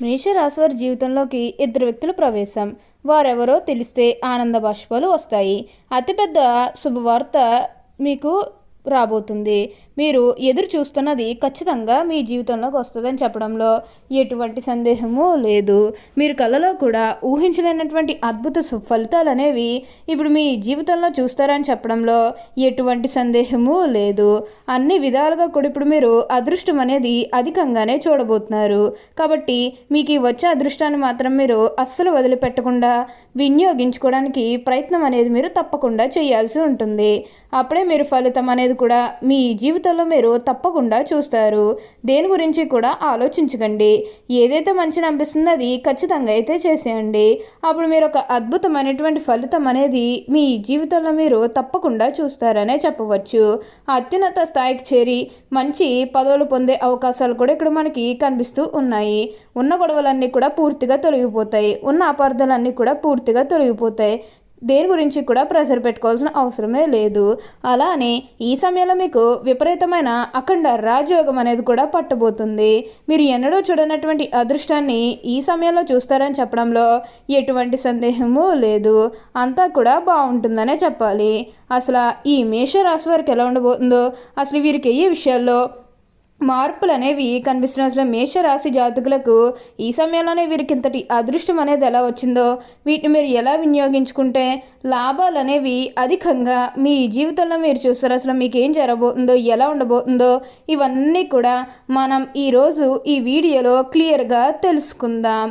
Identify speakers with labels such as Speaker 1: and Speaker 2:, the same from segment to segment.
Speaker 1: మేషరాశి వారి జీవితంలోకి ఇద్దరు వ్యక్తుల ప్రవేశం. వారెవరో తెలిస్తే ఆనంద బాష్పాలు వస్తాయి. అతిపెద్ద శుభవార్త మీకు రాబోతుంది. మీరు ఎదురు చూస్తున్నది ఖచ్చితంగా మీ జీవితంలోకి వస్తుందని చెప్పడంలో ఎటువంటి సందేహము లేదు. మీరు కళలో కూడా ఊహించలేనటువంటి అద్భుత ఫలితాలు అనేవి ఇప్పుడు మీ జీవితంలో చూస్తారని చెప్పడంలో ఎటువంటి సందేహము లేదు. అన్ని విధాలుగా కూడా ఇప్పుడు మీరు అదృష్టం అనేది అధికంగానే చూడబోతున్నారు. కాబట్టి మీకు వచ్చే అదృష్టాన్ని మాత్రం మీరు అస్సలు వదిలిపెట్టకుండా వినియోగించుకోవడానికి ప్రయత్నం అనేది మీరు తప్పకుండా చేయాల్సి ఉంటుంది. అప్పుడే మీరు ఫలితం అనేది కూడా మీ జీవితంలో మీరు తప్పకుండా చూస్తారు. దేని గురించి కూడా ఆలోచించకండి. ఏదైతే మంచిని అనిపిస్తుందో అది ఖచ్చితంగా అయితే చేసేయండి. అప్పుడు మీరు ఒక అద్భుతమైనటువంటి ఫలితం అనేది మీ జీవితంలో మీరు తప్పకుండా చూస్తారనే చెప్పవచ్చు. అత్యున్నత స్థాయికి చేరి మంచి పదవులు పొందే అవకాశాలు కూడా ఇక్కడ మనకి కనిపిస్తూ ఉన్నాయి. ఉన్న గొడవలన్నీ కూడా పూర్తిగా తొలగిపోతాయి. ఉన్న అపార్థాలన్నీ కూడా పూర్తిగా తొలగిపోతాయి. దేని గురించి కూడా ప్రెషర్ పెట్టుకోవాల్సిన అవసరమే లేదు. అలానే ఈ సమయంలో మీకు విపరీతమైన అఖండ రాజయోగం అనేది కూడా పట్టబోతుంది. మీరు ఎన్నడూ చూడనటువంటి అదృష్టాన్ని ఈ సమయంలో చూస్తారని చెప్పడంలో ఎటువంటి సందేహము లేదు. అంతా కూడా బాగుంటుందనే చెప్పాలి. అసలు ఈ మేషరాశి వారికి ఎలా ఉండబోతుందో అసలు వీరికి ఏ విషయాల్లో మార్పులు అనేవి కనిపిస్తున్న అసలు మేషరాశి జాతకులకు ఈ సమయంలోనే వీరికి ఇంతటి అదృష్టం అనేది ఎలా వచ్చిందో వీటిని మీరు ఎలా వినియోగించుకుంటే లాభాలు అనేవి అధికంగా మీ జీవితంలో మీరు చూస్తారు. అసలు మీకు ఏం జరగబోతుందో ఎలా ఉండబోతుందో ఇవన్నీ కూడా మనం ఈరోజు ఈ వీడియోలో క్లియర్గా తెలుసుకుందాం.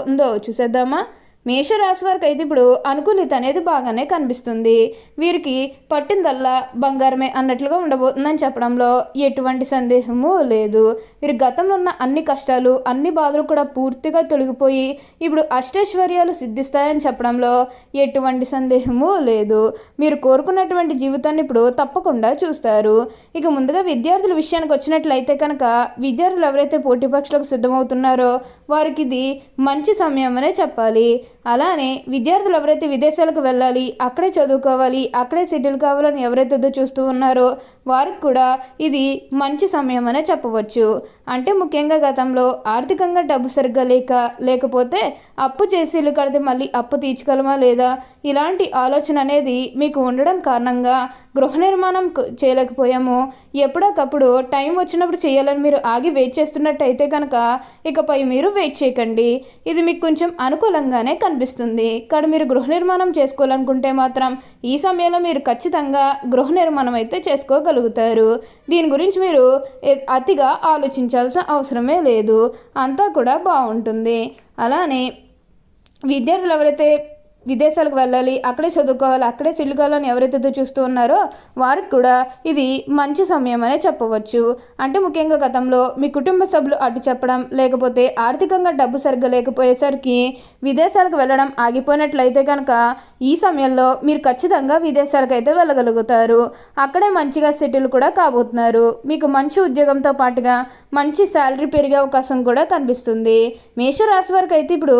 Speaker 1: ఉండబోతుందో చూసేద్దామా? మేషరాశి వారికి అయితే ఇప్పుడు అనుకూలిత అనేది బాగానే కనిపిస్తుంది. వీరికి పట్టిందల్లా బంగారమే అన్నట్లుగా ఉండబోతుందని చెప్పడంలో ఎటువంటి సందేహము లేదు. వీరి గతంలో ఉన్న అన్ని కష్టాలు అన్ని బాధలు కూడా పూర్తిగా తొలగిపోయి ఇప్పుడు అష్టైశ్వర్యాలు సిద్ధిస్తాయని చెప్పడంలో ఎటువంటి సందేహము లేదు. మీరు కోరుకున్నటువంటి జీవితాన్ని ఇప్పుడు తప్పకుండా చూస్తారు. ఇక ముందుగా విద్యార్థుల విషయానికి వచ్చినట్లయితే కనుక విద్యార్థులు ఎవరైతే పోటీ పరీక్షలకు సిద్ధమవుతున్నారో వారికి ఇది మంచి సమయం అనే చెప్పాలి. అలానే విద్యార్థులు ఎవరైతే విదేశాలకు వెళ్ళాలి అక్కడే చదువుకోవాలి అక్కడే సెటిల్ కావాలని ఎవరైతే చూస్తూ ఉన్నారో వారికి కూడా ఇది మంచి సమయం అనే చెప్పవచ్చు. అంటే ముఖ్యంగా గతంలో ఆర్థికంగా డబ్బు సరిగ్గా లేక లేకపోతే అప్పు చేసి ఇల్లు కడితే మళ్ళీ అప్పు తీర్చగలమా లేదా? ఇలాంటి ఆలోచన అనేది మీకు ఉండడం కారణంగా గృహ నిర్మాణం చేయలేకపోయాము. ఎప్పుడోకప్పుడు టైం వచ్చినప్పుడు చేయాలని మీరు ఆగి వెయిట్ చేస్తున్నట్టయితే కనుక ఇకపై మీరు వెయిట్ చేయకండి. ఇది మీకు కొంచెం అనుకూలంగానే కనిపిస్తుంది. కానీ మీరు గృహ నిర్మాణం చేసుకోవాలనుకుంటే మాత్రం ఈ సమయంలో మీరు ఖచ్చితంగా గృహ నిర్మాణం అయితే చేసుకోగలుగుతారు. దీని గురించి మీరు అతిగా ఉంచాల్సిన అవసరమే లేదు. అంతా కూడా బాగుంటుంది. అలానే విద్యార్థులు ఎవరైతే విదేశాలకు వెళ్ళాలి అక్కడే చదువుకోవాలి అక్కడే చెల్లుకోవాలని ఎవరైతే చూస్తూ ఉన్నారో వారికి కూడా ఇది మంచి సమయం అనే చెప్పవచ్చు. అంటే ముఖ్యంగా గతంలో మీ కుటుంబ సభ్యులు అడ్డు చెప్పడం లేకపోతే ఆర్థికంగా డబ్బు సరిగ్గా లేకపోయేసరికి విదేశాలకు వెళ్ళడం ఆగిపోయినట్లయితే కనుక ఈ సమయంలో మీరు ఖచ్చితంగా విదేశాలకు అయితే వెళ్ళగలుగుతారు. అక్కడే మంచిగా సెటిల్ కూడా కాబోతున్నారు. మీకు మంచి ఉద్యోగంతో పాటుగా మంచి శాలరీ పెరిగే అవకాశం కూడా కనిపిస్తుంది. మేషరాశి వారికి అయితే ఇప్పుడు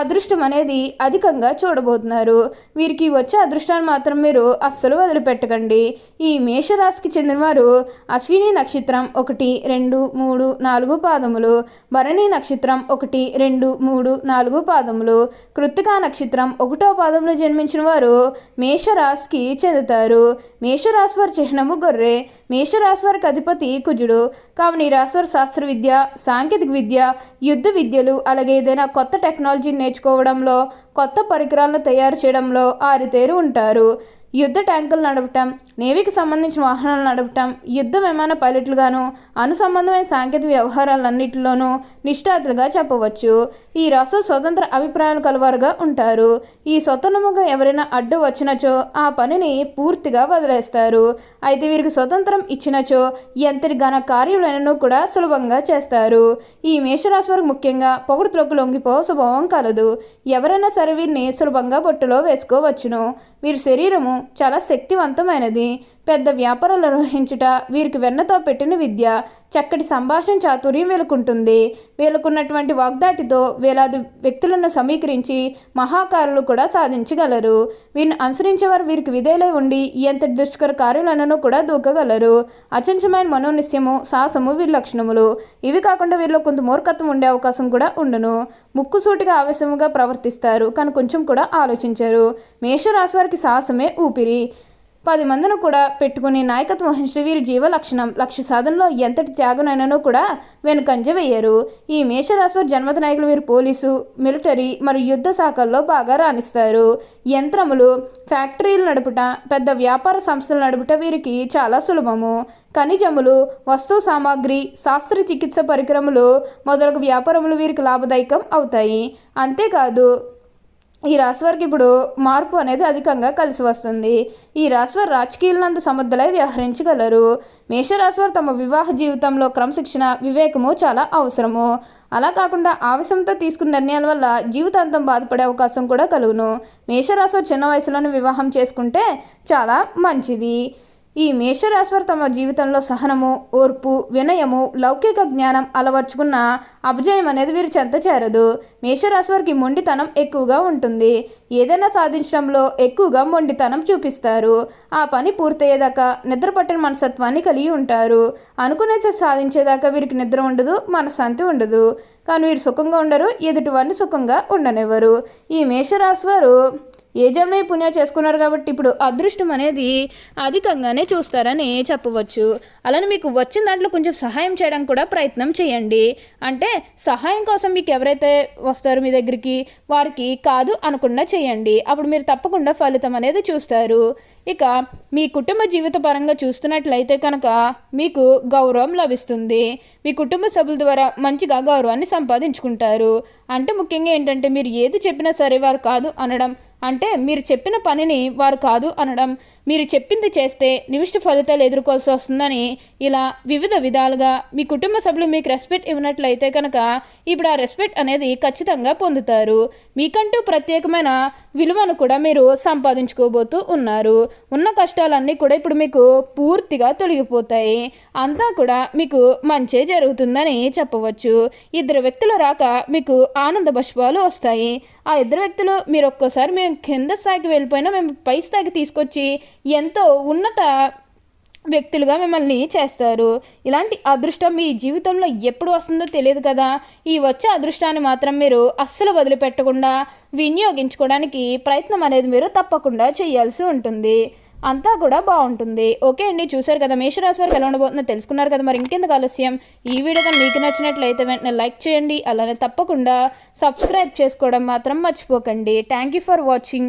Speaker 1: అదృష్టం అనేది అధికంగా చూడ చూడబోతున్నారు వీరికి వచ్చే అదృష్టాన్ని మాత్రం మీరు అస్సలు వదిలిపెట్టకండి. ఈ మేషరాశికి చెందినవారు అశ్విని నక్షత్రం ఒకటి రెండు మూడు నాలుగు పాదములు భరణి నక్షత్రం ఒకటి రెండు మూడు నాలుగు పాదములు కృత్తికా నక్షత్రం ఒకటో పాదంలో జన్మించిన వారు మేషరాశికి చెందుతారు. మేషరాశి వారి చిహ్నము గొర్రె మేషరాశి వారికి అధిపతి కుజుడు కావున ఈ రాశివారి శాస్త్ర విద్య సాంకేతిక విద్య యుద్ధ విద్యలు అలాగే ఏదైనా కొత్త టెక్నాలజీని నేర్చుకోవడంలో కొత్త పరికరాలను తయారు చేయడంలో ఆరితేరు ఉంటారు. యుద్ధ ట్యాంకులు నడపటం నేవీకి సంబంధించిన వాహనాలు నడపటం యుద్ధ విమాన పైలట్లుగాను అనుసంబంధమైన సాంకేతిక వ్యవహారాలన్నింటిలోనూ నిష్ణాతులుగా చెప్పవచ్చు. ఈ రాష్ట్ర స్వతంత్ర అభిప్రాయాలు కలవారుగా ఉంటారు. ఈ స్వతంత్రముగా ఎవరైనా అడ్డు వచ్చినచో ఆ పనిని పూర్తిగా వదిలేస్తారు. అయితే వీరికి స్వతంత్రం ఇచ్చినచో ఎంతటి ఘన కార్యములైనను కూడా సులభంగా చేస్తారు. ఈ మేషరాశి వారికి ముఖ్యంగా పొగడుతులకు లొంగిపో స్వభావం కలదు. ఎవరైనా సరే వీరిని సులభంగా బొట్టులో వేసుకోవచ్చును. వీరి శరీరము చాలా శక్తివంతమైనది. పెద్ద వ్యాపారాలు నిర్వహించుట వీరికి వెన్నతో పెట్టిన విద్య చక్కటి సంభాషణ చాతుర్యం వీళ్ళకుంటుంది వీళ్ళకున్నటువంటి వాగ్దాటితో వేలాది వ్యక్తులను సమీకరించి మహాకారులు కూడా సాధించగలరు. వీరిని అనుసరించేవారు వీరికి విధేయులై ఉండి ఎంతటి దుష్కర కార్యాలను కూడా దూకగలరు. అచంచమైన మనోనిశ్యము సాహసము వీరి లక్షణములు. ఇవి కాకుండా వీరిలో కొంత మూర్ఖత్వం ఉండే అవకాశం కూడా ఉండును. ముక్కుసూటిగా ఆవేశముగా ప్రవర్తిస్తారు. కానీ కొంచెం కూడా ఆలోచించారు. మేషరాశి వారికి సాహసమే ఊపిరి. పది మందిని కూడా పెట్టుకుని నాయకత్వం వహించిన వీరి జీవ లక్షణం లక్ష్య సాధనలో ఎంతటి త్యాగనైనానో కూడా వెనుకంజ వేయరు. ఈ మేషరాశి వారి జన్మత నాయకులు వీరు పోలీసు మిలిటరీ మరియు యుద్ధ శాఖల్లో బాగా రాణిస్తారు. యంత్రములు ఫ్యాక్టరీలు నడుపుట పెద్ద వ్యాపార సంస్థలు నడుపుట వీరికి చాలా సులభము. ఖనిజములు వస్తు సామాగ్రి శాస్త్ర చికిత్స పరికరములు మొదలగు వ్యాపారములు వీరికి లాభదాయకం అవుతాయి. అంతేకాదు ఈ రాశి వారికి ఇప్పుడు మార్పు అనేది అధికంగా కలిసి వస్తుంది. ఈ రాశి వారు రాజకీయాలందు సమర్థులై వ్యవహరించగలరు. మేషరాశి వారు తమ వివాహ జీవితంలో క్రమశిక్షణ వివేకము చాలా అవసరము. అలా కాకుండా ఆవేశంతో తీసుకున్న నిర్ణయాల వల్ల జీవితాంతం బాధపడే అవకాశం కూడా కలుగును. మేషరాశి వారు చిన్న వయసులోనే వివాహం చేసుకుంటే చాలా మంచిది. ఈ మేషరాశివారు తమ జీవితంలో సహనము ఓర్పు వినయము లౌకిక జ్ఞానం అలవర్చుకున్న అభిజయం అనేది వీరు చెంత చేరదు. మేషరాశివారికి మొండితనం ఎక్కువగా ఉంటుంది. ఏదైనా సాధించడంలో ఎక్కువగా మొండితనం చూపిస్తారు. ఆ పని పూర్తయ్యేదాకా నిద్ర పట్టిన మనసత్వాన్ని కలిగి ఉంటారు. అనుకునే సాధించేదాకా వీరికి నిద్ర ఉండదు మనశాంతి ఉండదు. కానీ వీరు సుఖంగా ఉండరు ఎదుటివారిని సుఖంగా ఉండనివ్వరు. ఈ మేషరాశి వారు ఏ జన్మే పుణ్యం చేసుకున్నారు కాబట్టి ఇప్పుడు అదృష్టం అనేది అధికంగానే చూస్తారని చెప్పవచ్చు. అలానే మీకు వచ్చిన దాంట్లో కొంచెం సహాయం చేయడం కూడా ప్రయత్నం చేయండి. అంటే సహాయం కోసం మీకు ఎవరైతే వస్తారో మీ దగ్గరికి వారికి కాదు అనకుండా చేయండి. అప్పుడు మీరు తప్పకుండా ఫలితం అనేది చూస్తారు. ఇక మీ కుటుంబ జీవిత పరంగా చూస్తున్నట్లయితే కనుక మీకు గౌరవం లభిస్తుంది. మీ కుటుంబ సభ్యుల ద్వారా మంచిగా గౌరవాన్ని సంపాదించుకుంటారు. అంటే ముఖ్యంగా ఏంటంటే మీరు ఏది చెప్పినా సరే వారు కాదు అనడం అంటే మీరు చెప్పిన పనిని వారు కాదు అనడం మీరు చెప్పింది చేస్తే నిమిష్ట ఫలితాలు ఎదుర్కోవాల్సి వస్తుందని ఇలా వివిధ విధాలుగా మీ కుటుంబ సభ్యులు మీకు రెస్పెక్ట్ ఇవ్వనట్లయితే కనుక ఇప్పుడు ఆ రెస్పెక్ట్ అనేది ఖచ్చితంగా పొందుతారు. మీకంటూ ప్రత్యేకమైన విలువను కూడా మీరు సంపాదించుకోబోతూ ఉన్నారు. ఉన్న కష్టాలన్నీ కూడా ఇప్పుడు మీకు పూర్తిగా తొలగిపోతాయి. అంతా కూడా మీకు మంచి జరుగుతుందని చెప్పవచ్చు. ఇద్దరు వ్యక్తుల రాక మీకు ఆనంద బష్పాలు వస్తాయి. ఆ ఇద్దరు వ్యక్తులు మీరు ఒక్కోసారి మేము కింద స్థాయికి వెళ్ళిపోయినా మేము పై స్థాయికి తీసుకొచ్చి ఎంతో ఉన్నత వ్యక్తులుగా మిమ్మల్ని చేస్తారు. ఇలాంటి అదృష్టం మీ జీవితంలో ఎప్పుడు వస్తుందో తెలియదు కదా. ఈ వచ్చే అదృష్టాన్ని మాత్రం మీరు అస్సలు వదిలిపెట్టకుండా వినియోగించుకోవడానికి ప్రయత్నం అనేది మీరు తప్పకుండా చేయాల్సి ఉంటుంది. అంతా కూడా బాగుంటుంది. ఓకే అండి చూశారు కదా మేషరాశి వారికి ఎలా ఉండబోతుందో తెలుసుకున్నారు కదా. మరి ఇంకెందుకు ఆలస్యం? ఈ వీడియో కానీ మీకు నచ్చినట్లయితే వెంటనే లైక్ చేయండి. అలానే తప్పకుండా సబ్స్క్రైబ్ చేసుకోవడం మాత్రం మర్చిపోకండి. Thank you for watching